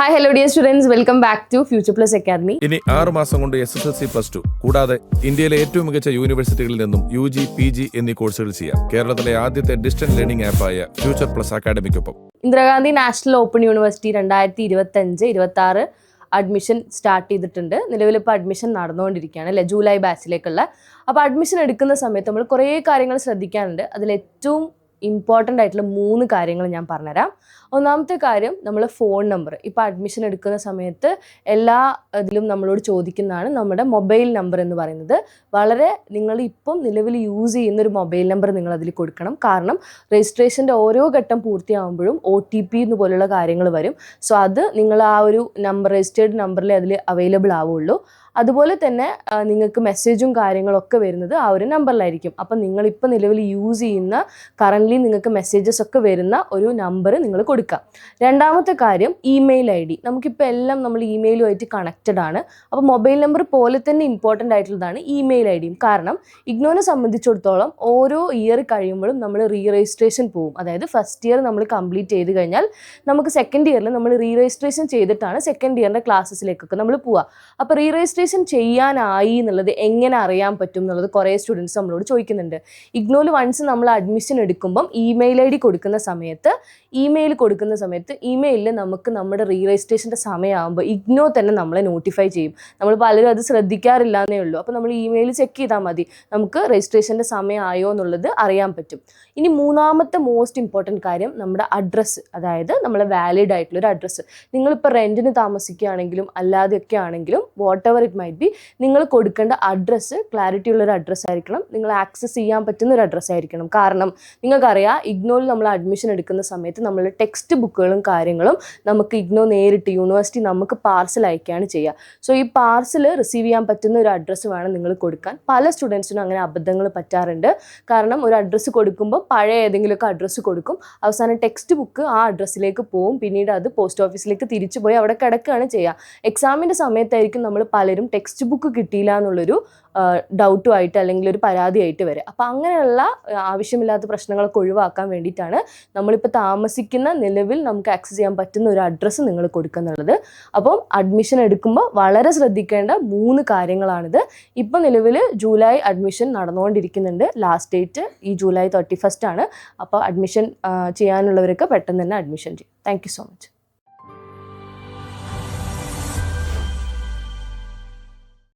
Hi hello dear students welcome back to future plus academy ഇനി ആറ് മാസം കൊണ്ട് S S L C plus two കൂടാതെ ഇന്ത്യയിലെ ഏറ്റവും മികച്ച യൂണിവേഴ്സിറ്റികളിൽ നിന്നും യു ജി പി ജി എന്നീ കോഴ്സുകൾ ചെയ്യാം. കേരളത്തിലെ ആദ്യത്തെ ഡിസ്റ്റൻസ് ലേണിംഗ് ആപ്പായ ഫ്യൂച്ചർ പ്ലസ് അക്കാദമിക്കൊപ്പം ഇന്ദിരാഗാന്ധി നാഷണൽ ഓപ്പൺ യൂണിവേഴ്സിറ്റി രണ്ടായിരത്തി ഇരുപത്തി അഞ്ച് ഇരുപത്തി ആറ് അഡ്മിഷൻ സ്റ്റാർട്ട് ചെയ്തിട്ടുണ്ട്. നിലവിൽ ഇപ്പോൾ അഡ്മിഷൻ നടന്നുകൊണ്ടിരിക്കുകയാണ് അല്ലേ? ജൂലൈ ബാച്ചിലേക്കുള്ള അപ്പോൾ അഡ്മിഷൻ എടുക്കുന്ന സമയത്ത് നമ്മൾ കുറേ കാര്യങ്ങൾ ശ്രദ്ധിക്കാനുണ്ട് അതിൽ ഏറ്റവും ഇമ്പോർട്ടന്റ് ആയിട്ടുള്ള മൂന്ന് കാര്യങ്ങൾ ഞാൻ പറഞ്ഞുതരാം. ഒന്നാമത്തെ കാര്യം നമ്മൾ ഫോൺ നമ്പർ ഇപ്പോൾ അഡ്മിഷൻ എടുക്കുന്ന സമയത്ത് എല്ലാ ഇതിലും നമ്മളോട് ചോദിക്കുന്നതാണ് നമ്മുടെ മൊബൈൽ നമ്പർ എന്ന് പറയുന്നത്. വളരെ നിങ്ങൾ ഇപ്പം നിലവിൽ യൂസ് ചെയ്യുന്ന ഒരു മൊബൈൽ നമ്പർ നിങ്ങൾ അതിൽ കൊടുക്കണം. കാരണം രജിസ്ട്രേഷന്റെ ഓരോ ഘട്ടം പൂർത്തിയാകുമ്പോഴും ഒ ടി പി എന്ന് പോലുള്ള കാര്യങ്ങൾ വരും. സോ അത് നിങ്ങൾ ആ ഒരു നമ്പർ രജിസ്റ്റേർഡ് നമ്പറിൽ അതിൽ അവൈലബിൾ ആവുള്ളൂ. അതുപോലെ തന്നെ നിങ്ങൾക്ക് മെസ്സേജും കാര്യങ്ങളൊക്കെ വരുന്നത് ആ ഒരു നമ്പറിലായിരിക്കും അപ്പം നിങ്ങളിപ്പോൾ നിലവിൽ യൂസ് ചെയ്യുന്ന കറന്റ്ലി നിങ്ങൾക്ക് മെസ്സേജസ് ഒക്കെ വരുന്ന ഒരു നമ്പർ നിങ്ങൾ കൊടുക്കുക. രണ്ടാമത്തെ കാര്യം ഇമെയിൽ ഐ ഡി നമുക്കിപ്പോൾ എല്ലാം നമ്മൾ ഇമെയിലുമായിട്ട് കണക്റ്റഡ് ആണ്. അപ്പോൾ മൊബൈൽ നമ്പർ പോലെ തന്നെ ഇമ്പോർട്ടന്റ് ആയിട്ടുള്ളതാണ് ഇമെയിൽ ഐ ഡിയും കാരണം ഇഗ്നോനെ സംബന്ധിച്ചിടത്തോളം ഓരോ ഇയർ കഴിയുമ്പോഴും നമ്മൾ റീ രജിസ്ട്രേഷൻ പോകും അതായത് ഫസ്റ്റ് ഇയർ നമ്മൾ കംപ്ലീറ്റ് ചെയ്ത് കഴിഞ്ഞാൽ നമുക്ക് സെക്കൻഡ് ഇയറിൽ നമ്മൾ റീ രജിസ്ട്രേഷൻ ചെയ്തിട്ടാണ് സെക്കൻഡ് ഇയറിന്റെ ക്ലാസ്സസിലേക്കൊക്കെ നമ്മൾ പോവുക. അപ്പോൾ റീ ചെയ്യാനായി എന്നുള്ളത് എങ്ങനെ അറിയാൻ പറ്റും എന്നുള്ളത് കുറേ സ്റ്റുഡൻസ് നമ്മളോട് ചോദിക്കുന്നുണ്ട്. ഇഗ്നോയിൽ വൺസ് നമ്മൾ അഡ്മിഷൻ എടുക്കുമ്പം ഇമെയിൽ ഐ ഡി കൊടുക്കുന്ന സമയത്ത് ഇമെയിൽ കൊടുക്കുന്ന സമയത്ത് ഇമെയിലിൽ നമുക്ക് നമ്മുടെ റീ രജിസ്ട്രേഷന്റെ സമയമാകുമ്പോൾ ഇഗ്നോ തന്നെ നമ്മളെ നോട്ടിഫൈ ചെയ്യും. നമ്മൾ പലരും അത് ശ്രദ്ധിക്കാറില്ല എന്നേ ഉള്ളൂ. അപ്പോൾ നമ്മൾ ഇമെയിൽ ചെക്ക് ചെയ്താൽ മതി. നമുക്ക് രജിസ്ട്രേഷന്റെ സമയമായോ എന്നുള്ളത് അറിയാൻ പറ്റും. ഇനി മൂന്നാമത്തെ മോസ്റ്റ് ഇമ്പോർട്ടന്റ് കാര്യം നമ്മുടെ അഡ്രസ്സ് അതായത് നമ്മളെ വാലിഡ് ആയിട്ടുള്ള ഒരു അഡ്രസ്സ് നിങ്ങളിപ്പോൾ റെന്റിന് താമസിക്കുകയാണെങ്കിലും അല്ലാതെയൊക്കെ ആണെങ്കിലും whatever it might be നിങ്ങൾ കൊടുക്കേണ്ട അഡ്രസ്സ് ക്ലാരിറ്റി ഉള്ളൊരു അഡ്രസ്സ് ആയിരിക്കണം. നിങ്ങൾ ആക്സസ് ചെയ്യാൻ പറ്റുന്ന ഒരു അഡ്രസ്സ് ആയിരിക്കണം. കാരണം നിങ്ങൾക്കറിയാം ഇഗ്നോയിൽ നമ്മൾ അഡ്മിഷൻ എടുക്കുന്ന സമയത്ത് നമ്മൾ ടെക്സ്റ്റ് ബുക്കുകളും കാര്യങ്ങളും നമുക്ക് ഇഗ്നോ നേരിട്ട് യൂണിവേഴ്സിറ്റി നമുക്ക് പാർസൽ അയക്കുകയാണ് ചെയ്യുക. സോ ഈ പാർസൽ റിസീവ് ചെയ്യാൻ പറ്റുന്ന ഒരു അഡ്രസ്സ് വേണം നിങ്ങൾ കൊടുക്കാൻ. പല സ്റ്റുഡൻസിനും അങ്ങനെ അബദ്ധങ്ങൾ പറ്റാറുണ്ട്. കാരണം ഒരു അഡ്രസ്സ് കൊടുക്കുമ്പോൾ പഴയ ഏതെങ്കിലുമൊക്കെ അഡ്രസ്സ് കൊടുക്കും. അവസാനം ടെക്സ്റ്റ് ബുക്ക് ആ അഡ്രസ്സിലേക്ക് പോകും പിന്നീട് അത് പോസ്റ്റ് ഓഫീസിലേക്ക് തിരിച്ചു പോയി അവിടെ കിടക്കുകയാണ് ചെയ്യുക. എക്സാമിന്റെ സമയത്തായിരിക്കും നമ്മൾ പലരും ടെക്സ്റ്റ് ബുക്ക് കിട്ടിയില്ല എന്നുള്ളൊരു ഡൗട്ടുമായിട്ട് അല്ലെങ്കിൽ ഒരു പരാതിയായിട്ട് വരെ. അപ്പോൾ അങ്ങനെയുള്ള ആവശ്യമില്ലാത്ത പ്രശ്നങ്ങളൊക്കെ ഒഴിവാക്കാൻ വേണ്ടിയിട്ടാണ് നമ്മളിപ്പോൾ താമസിക്കുന്ന നിലവിൽ നമുക്ക് ആക്സസ് ചെയ്യാൻ പറ്റുന്ന ഒരു അഡ്രസ്സ് നിങ്ങൾ കൊടുക്കുന്നുള്ളത്. അപ്പം അഡ്മിഷൻ എടുക്കുമ്പോൾ വളരെ ശ്രദ്ധിക്കേണ്ട മൂന്ന് കാര്യങ്ങളാണിത്. ഇപ്പോൾ നിലവിൽ ജൂലൈ അഡ്മിഷൻ നടന്നുകൊണ്ടിരിക്കുന്നുണ്ട് ലാസ്റ്റ് ഡേറ്റ് ഈ ജൂലൈ തേർട്ടി ഫസ്റ്റ് ആണ് അപ്പോൾ അഡ്മിഷൻ ചെയ്യാനുള്ളവരൊക്കെ പെട്ടെന്ന് തന്നെ അഡ്മിഷൻ ചെയ്യും. Thank so much